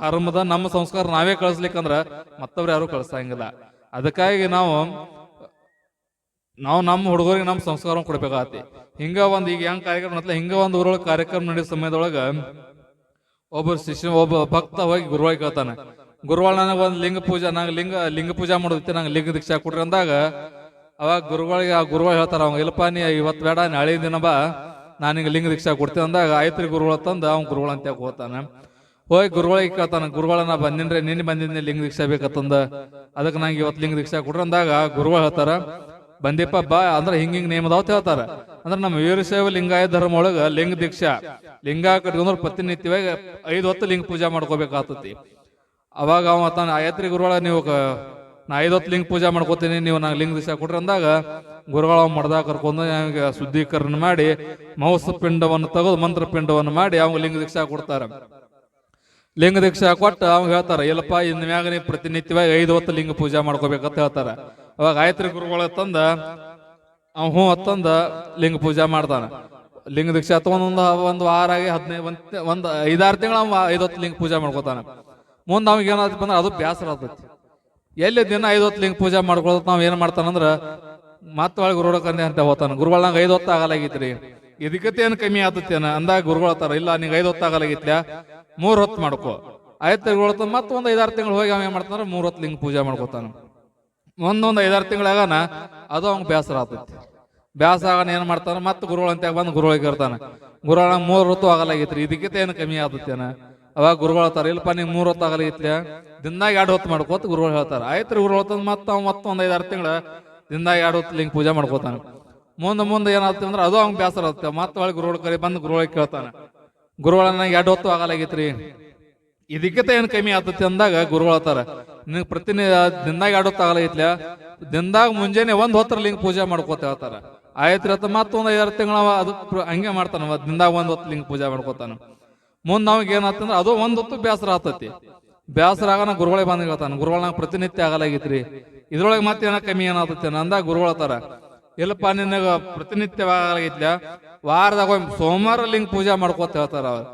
ಧರ್ಮದ ನಮ್ಮ ಸಂಸ್ಕಾರ ನಾವೇ ಕಳಿಸ್ಲಿಕ್ಕಂದ್ರ ಮತ್ತವ್ರು ಯಾರು ಕಳಿಸಂಗಿಲ್ಲ ಅದಕ್ಕಾಗಿ ನಾವು ನಾವು ನಮ್ಮ ಹುಡುಗರಿಗೆ ನಮ್ಮ ಸಂಸ್ಕಾರ ಕೊಡ್ಬೇಕಾಗತ್ತೆ. ಹಿಂಗ ಒಂದ್ ಈಗ ಹೆಂಗ್ ಕಾರ್ಯಕ್ರಮ ನಡ್ತಲ್ಲ ಹಿಂಗ ಒಂದ್ ಊರೊಳಗೆ ಕಾರ್ಯಕ್ರಮ ನಡೆಯೋ ಸಮಯದೊಳಗ ಒಬ್ಬ ಶಿಷ್ಯ, ಒಬ್ಬ ಭಕ್ತ ಹೋಗಿ ಗುರುವಾಗಿ ಕೇಳ್ತಾನೆ. ಗುರುವಾಳ ನನಗೆ ಒಂದು ಲಿಂಗ ಪೂಜೆ, ನಂಗೆ ಲಿಂಗ ಲಿಂಗ ಪೂಜಾ ಮಾಡೋದೈತಿ ನಂಗೆ ಲಿಂಗ ದೀಕ್ಷಾ ಕೊಡ್ರಿ ಅಂದಾಗ ಅವಾಗ ಗುರುಗಳಿಗೆ ಆ ಗುರುಗಳು ಹೇಳ್ತಾರ, ಅವ್ ಇಲ್ಲಪ್ಪ, ನೀ ಇವತ್ತು ಬೇಡ, ನಾಳೆ ದಿನ ಬಾ, ನಾನು ಹಿಂಗೆ ಲಿಂಗ ದೀಕ್ಷಾ ಕೊಡ್ತೀನಿ ಅಂದಾಗ, ಆಯ್ತ್ರಿ ಗುರುಗಳ ತಂದು, ಅವ್ನು ಗುರುಗಳು ಹೋಗ್ತಾನೆ. ಹೋಗಿ ಗುರುಗಳಿಗೆ ಕೇಳ್ತಾನೆ ಗುರುಗಳ ನಾ ಬಂದಿನ್ರಿ, ನಿನ್ನೆ ಬಂದಿದ್ದೆ ಲಿಂಗ ದೀಕ್ಷಾ ಬೇಕತ್ತಂದ. ಅದಕ್ಕೆ ನಂಗೆ ಇವತ್ತು ಲಿಂಗ ದೀಕ್ಷಾ ಕೊಡ್ರಿ ಅಂದಾಗ ಗುರುಗಳು ಹೇಳ್ತಾರ ಬಂದಿಪ್ಪ ಬಾ, ಅಂದ್ರೆ ಹಿಂಗ ಹಿಂಗ್ ನೇಮದಾವತ್ ಹೇಳ್ತಾರ. ಅಂದ್ರೆ ನಮ್ಮ ವೀರಶೈವ ಲಿಂಗಾಯ ಧರ್ಮ ಒಳಗ ಲಿಂಗ ದೀಕ್ಷಾ, ಲಿಂಗ ಕಟ್ಕೊಂಡ್ರೆ ಪ್ರತಿನಿತ್ಯವಾಗಿ ಐದು ಹೊತ್ತು ಲಿಂಗ ಪೂಜಾ ಮಾಡ್ಕೋಬೇಕಾಗ್ತತಿ. ಅವಾಗ ಅವ ತಾನ ಆಯತ್ರಿ ಗುರುಗಳ, ನೀವು ನಾ ಐದು ಹೊತ್ತು ಲಿಂಗ ಪೂಜಾ ಮಾಡ್ಕೋತೀನಿ, ನೀವು ನಂಗೆ ಲಿಂಗ ದೀಕ್ಷಾ ಕೊಟ್ರಿ ಅಂದಾಗ ಗುರುಗಳ ಮಡ್ದಾಗ ಕರ್ಕೊಂಡು ನನಗೆ ಶುದ್ಧೀಕರಣ ಮಾಡಿ ಮೌಸ ಪಿಂಡವನ್ನು ತೆಗೆದು ಮಂತ್ರ ಪಿಂಡವನ್ನು ಮಾಡಿ ಅವಾಗ ಲಿಂಗ ದೀಕ್ಷಾ ಕೊಡ್ತಾರೆ. ಲಿಂಗ ದೀಕ್ಷೆ ಕೊಟ್ಟು ಅವಾಗ ಹೇಳ್ತಾರ, ಇಲ್ಲಪ್ಪ, ಇನ್ ಮ್ಯಾಗ ನೀವು ಪ್ರತಿನಿತ್ಯವಾಗಿ ಐದು ಹೊತ್ತು ಲಿಂಗ ಪೂಜೆ ಮಾಡ್ಕೋಬೇಕಂತ ಹೇಳ್ತಾರ. ಅವಾಗ ಆಯ್ತ್ರಿ ಗುರುಗಳ ತಂದ, ಅವ ಹ್ಞೂ ಹತ್ತಂದ ಲಿಂಗ ಪೂಜೆ ಮಾಡ್ತಾನ. ಲಿಂಗ ದೀಕ್ಷೆ ತಗೊಂಡ್ ಒಂದು ಒಂದು ವಾರ ಆಗಿ ಹದಿನೈದು ಒಂದ್ ಒಂದು ಐದಾರು ತಿಂಗಳ ಐದು ಹೊತ್ತು ಲಿಂಗ ಪೂಜೆ ಮಾಡ್ಕೋತಾನ. ಮುಂದೆ ಅವ್ನಿಗೆ ಏನಾಯ್ತು ಅಂದ್ರೆ ಅದು ಬೇಸರ ಆಗ್ತೈತಿ ಎಲ್ಲಿ ದಿನ ಐದು ಹೊತ್ತು ಲಿಂಗ ಪೂಜೆ ಮಾಡ್ಕೊಳತ್ ನಾವ್ ಏನ್ ಮಾಡ್ತಾನಂದ್ರ ಮತ್ತೆ ಒಳಗೆ ಗುರುಗಳ ಕಂದೆ ಅಂತ ಹೋಗ್ತಾನ ಗುರುಗಳ ನಂಗೆ ಐದು ಹೊತ್ತು ಆಗಲಾಗಿತ್ರಿ. ಇದಕ್ಕತ್ತೆ ಏನು ಕಮ್ಮಿ ಆತತ್ತೇನ? ಅಂದಾಗ ಗುರುಗಳು ಹತ್ತಾರ ಇಲ್ಲ, ನಿಂಗೆ ಐದು ಹೊತ್ತು ಆಗಲಾಗಿತ್ಲ ಮೂರ್ ಹೊತ್ತು ಮಾಡ್ಕೋ. ಆಯ್ತು ತಿಂಗಳು ಮತ್ತೆ ಒಂದು ಐದಾರು ತಿಂಗಳು ಹೋಗಿ ಅವ ಏನ್ ಮಾಡ್ತಾನ ಮೂರ್ ಹೊತ್ತು ಲಿಂಗ ಪೂಜೆ ಮಾಡ್ಕೋತಾನ. ಒಂದೊಂದು ಐದಾರು ತಿಂಗಳಾಗನ ಅದು ಅವ್ನ್ ಬೇಸರ ಆತತಿ. ಬೇಸರ ಆಗನ ಏನ್ ಮಾಡ್ತಾನ? ಮತ್ತೆ ಗುರುಗಳು ಅಂತ ಬಂದು ಗುರುಗಳಿಗೆ ಇರ್ತಾನ, ಗುರುಗಳ ಮೂರ್ ಹೊತ್ತು ಆಗಲಾಗಿತ್ರಿ ಇದಕ್ಕಿಂತ ಏನು ಕಮ್ಮಿ ಆತತ್ತೇನ? ಅವಾಗ ಗುರುಗಳು ಹೇಳ್ತಾರ, ಇಲ್ಲಪ್ಪ, ನಿಂಗೆ ಮೂರ್ ಹೊತ್ತು ಆಗಲಾಗಿತ್ಲ ದಿನದಾಗ ಎರಡು ಹೊತ್ತು ಮಾಡ್ಕೋತ ಗುರುಗಳು ಹೇಳ್ತಾರ. ಆಯ್ತು ಗುರುಗಳು ಮತ್ತೆ ಅವ್ ಮತ್ತೊಂದು ಐದಾರು ತಿಂಗಳ ದಿನದಾಗ ಎರಡು ಹೊತ್ತು ಲಿಂಗ ಪೂಜೆ ಮಾಡ್ಕೋತಾನ. ಮುಂದೆ ಮುಂದೆ ಏನಾಗ್ತದೆ ಅಂದ್ರೆ ಅದು ಅವ್ನ್ ಬೇಸರ ಆಗುತ್ತೆ. ಮತ್ತೆ ಒಳಗೆ ಗುರುಗಳ ಕರೆ ಬಂದು ಗುರುಗಳಿಗೆ ಕೇಳ್ತಾನೆ. ಗುರುಗಳ ನಂಗೆ ಎರಡು ಹೊತ್ತು ಆಗಲಾಗಿತ್ರಿ. ಇದಕ್ಕಿಂತ ಏನ್ ಕಮ್ಮಿ ಆತತಿ ಅಂದಾಗ ಗುರುಗಳು ಹೇಳ್ತಾರೆ ನಿಂಗೆ ಪ್ರತಿನಿ ದಿನದಾಗ ಎರಡು ಹೊತ್ತು ಆಗಲಾಗಿತ್ಲ. ದಿನದಾಗ ಮುಂಜಾನೆ ಒಂದ್ ಹೊತ್ತರ ಲಿಂಗ ಪೂಜೆ ಮಾಡ್ಕೋತ ಹೇಳ್ತಾರ. ಆಯ್ತು ಮತ್ತೆ ಮತ್ತೊಂದ್ ಐದಾರು ತಿಂಗಳ ಅದು ಹಂಗೆ ಮಾಡ್ತಾನ ದಿನದಾಗ ಒಂದ್ ಹೊತ್ತು ಲಿಂಗ ಪೂಜೆ ಮಾಡ್ಕೋತಾನ. ಮುಂದೆ ಅವಾಗ ಏನಾಗ್ತಂದ್ರೆ ಅದು ಒಂದ್ ಹೊತ್ತು ಬೇಸರ ಆತತಿ ಬೇಸರ ಆಗನ ಗುರುಗಳಿಗೆ ಬಂದ್ ಹೇಳ್ತಾನ, ಗುರುಗಳ ಪ್ರತಿನಿತ್ಯ ಆಗಲಾಗಿತ್ರಿ. ಇದ್ರೊಳಗೆ ಮತ್ತೆ ಏನ ಕಮ್ಮಿ ಏನಾಗ್ತತಿ? ಅಂದಾಗ ಗುರುಗಳು ಹೇಳ್ತಾರ ಇಲ್ಲಪ್ಪ, ನಿನಗ ಪ್ರತಿನಿತ್ಯ ಆಗಲಾಗಿತ್ಲ ವಾರದಾಗ ಒಮ್ಮೆ ಸೋಮವಾರ ಲಿಂಗ ಪೂಜೆ ಮಾಡ್ಕೋತ ಹೇಳ್ತಾರ ಅವ್ರು.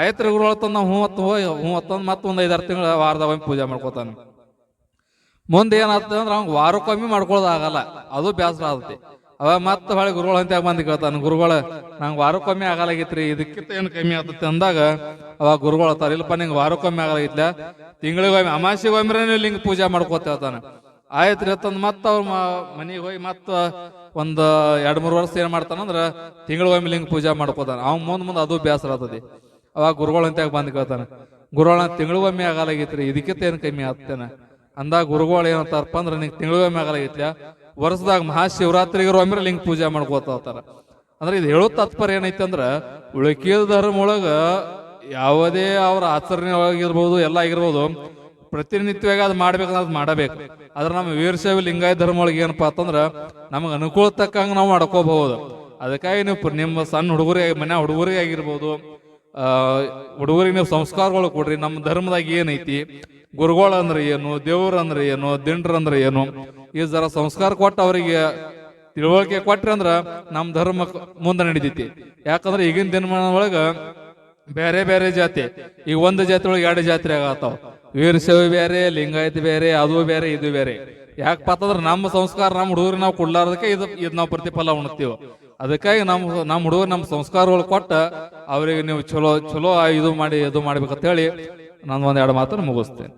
ಆಯ್ತ್ರಿ ಗುರುಗಳು ತಂದ ಹ್ಞೂ ಹೋಗಿ ಹ್ಞೂ ಹೊತ್ತೊಂದು ಮತ್ತೊಂದು ಐದಾರು ತಿಂಗಳ ವಾರದಾಗ ಒಮ್ಮೆ ಪೂಜೆ ಮಾಡ್ಕೋತಾನ. ಮುಂದೆ ಏನಾಗ್ತದೆ ಅಂದ್ರೆ ಅವ್ನಿಗೆ ವಾರಕ್ಕೊಮ್ಮೆ ಕಮ್ಮಿ ಆಗಲ್ಲ, ಅದು ಬೇಸರ ಆಗುತ್ತೆ ಅವಾಗ ಮತ್ತೆ ಹೊಳೆ ಗುರುಗಳು ಅಂತ ಬಂದು ಕೇಳ್ತಾನೆ, ಗುರುಗಳು, ನಂಗೆ ವಾರಕ್ಕೊಮ್ಮೆ ಆಗಲಾಗಿತ್ರಿ, ಇದಕ್ಕಿಂತ ಏನು ಕಮ್ಮಿ ಆಗ್ತೈತೆ ಅಂದಾಗ ಅವಾಗ ಗುರುಗಳು ಇಲ್ಲಪ್ಪ, ನಿಂಗೆ ವಾರಕ್ಕೊಮ್ಮೆ ಆಗಲಾಗಿತ್ಲ, ತಿಂಗಳಿಗೊಮ್ಮೆ ಅಮಾಸಿಗೊಮ್ಮೆ ನೀವು ಲಿಂಗ ಪೂಜೆ ಮಾಡ್ಕೋತ ಹೇಳ್ತಾನ. ಆಯ್ತ್ರಿ ಅಂತಂದ್ ಮತ್ತೆ ಅವ್ರ ಮನೆಗೆ ಹೋಗಿ ಮತ್ತ ಒಂದು ಎರಡು ಮೂರು ವರ್ಷ ಏನ್ ಮಾಡ್ತಾನಂದ್ರ ತಿಂಗಳಿಗೊಮ್ಮೆ ಲಿಂಗ ಪೂಜೆ ಮಾಡ್ಕೋತಾನ. ಅವ್ನ ಮುಂದೆ ಮುಂದೆ ಅದು ಬೇಸರ ಆತದೆ ಅವಾಗ ಗುರುಗಳು ಅಂತ ಬಂದು ಕೇಳ್ತಾನ, ಗುರುಗಳ ತಿಂಗಳಿಗೊಮ್ಮೆ ಆಗಲಾಗಿತ್ರಿ ಇದಕ್ಕಿಂತ ಏನು ಕಮ್ಮಿ ಆಗ್ತೇನೆ? ಅಂದಾಗ ಗುರುಗಳು ಏನಂತಾರಪ್ಪ ಅಂದ್ರೆ, ನಿಂಗೆ ತಿಂಗಳಿಗೊಮ್ಮೆ ಆಗಲಾಗಿತ್ಲ ವರ್ಷದಾಗ ಮಹಾಶಿವರಾತ್ರಿಗೆ ಒಮ್ಮೆ ಲಿಂಗ ಪೂಜೆ ಮಾಡ್ಕೋತ ಹೋಗ್ತಾರೆ. ಅಂದ್ರೆ ಇದು ಹೇಳೋ ತಾತ್ಪರ್ಯ ಏನೈತೆ ಅಂದ್ರೆ, ಉಳಕಿದ ಧರ್ಮ ಒಳಗೆ ಯಾವುದೇ ಅವ್ರ ಆಚರಣೆ ಒಳಗಿರ್ಬೋದು ಎಲ್ಲ ಆಗಿರ್ಬೋದು ಪ್ರತಿನಿತ್ಯವಾಗಿ ಅದು ಮಾಡ್ಬೇಕಂದ್ರೆ ಅದು ಮಾಡಬೇಕು. ಆದ್ರೆ ನಮ್ಮ ವೀರಶೈವ ಲಿಂಗಾಯತ ಧರ್ಮ ಒಳಗೆ ಏನಪ್ಪಾ ಅಂತಂದ್ರೆ ನಮಗೆ ಅನುಕೂಲ ತಕ್ಕಂಗೆ ನಾವು ಮಾಡ್ಕೋಬಹುದು. ಅದಕ್ಕಾಗಿ ನೀವು ನಿಮ್ಮ ಸಣ್ಣ ಹುಡುಗರಿಗೆ ಮನೆ ಹುಡುಗರಿಗೆ ಆಗಿರ್ಬೋದು ಹುಡುಗರಿಗೆ ನೀವು ಸಂಸ್ಕಾರಗಳು ಕೊಡ್ರಿ. ನಮ್ಮ ಧರ್ಮದಾಗ ಏನೈತಿ? ಗುರುಗಳು ಅಂದ್ರೆ ಏನು? ದೇವ್ರ ಅಂದ್ರೆ ಏನು? ದಿಂಡ್ರ ಅಂದ್ರೆ ಏನು? ಈ ಜರ ಸಂಸ್ಕಾರ ಕೊಟ್ಟು ಅವರಿಗೆ ತಿಳುವಳಿಕೆ ಕೊಟ್ರಿ ಅಂದ್ರ ನಮ್ಮ ಧರ್ಮ ಮುಂದೆ ನಡಿತೈತಿ. ಯಾಕಂದ್ರೆ ಈಗಿನ ದಿನಮಾನ ಒಳಗ ಬೇರೆ ಬೇರೆ ಜಾತಿ. ಈಗ ಒಂದು ಜಾತಿ ಒಳಗೆ ಎರಡು ಜಾತ್ರೆ ಆಗತ್ತಾವ ವೀರಶೈವ ಬೇರೆ, ಲಿಂಗಾಯತ ಬೇರೆ, ಅದು ಬೇರೆ, ಇದು ಬೇರೆ. ಯಾಕಪ್ಪ ಅಂತಂದ್ರೆ ನಮ್ಮ ಸಂಸ್ಕಾರ ನಮ್ಮ ಹುಡುಗರಿಗೆ ನಾವು ಕೊಡ್ಲಾರ್ದಕ್ಕೆ ಇದು ಇದು ನಾವು ಪ್ರತಿಫಲ ಉಣ್ತೀವಿ ಅದಕ್ಕಾಗಿ ನಮ್ಮ ನಮ್ಮ ಹುಡುಗರು ನಮ್ಮ ಸಂಸ್ಕಾರಗಳು ಕೊಟ್ಟ ಅವರಿಗೆ ನೀವು ಚಲೋ ಚಲೋ ಇದು ಮಾಡಿ, ಇದು ಮಾಡ್ಬೇಕಂತ ಹೇಳಿ ನಾನು ಒಂದೆರಡು ಮಾತನ್ನು ಮುಗಿಸ್ತೇನೆ.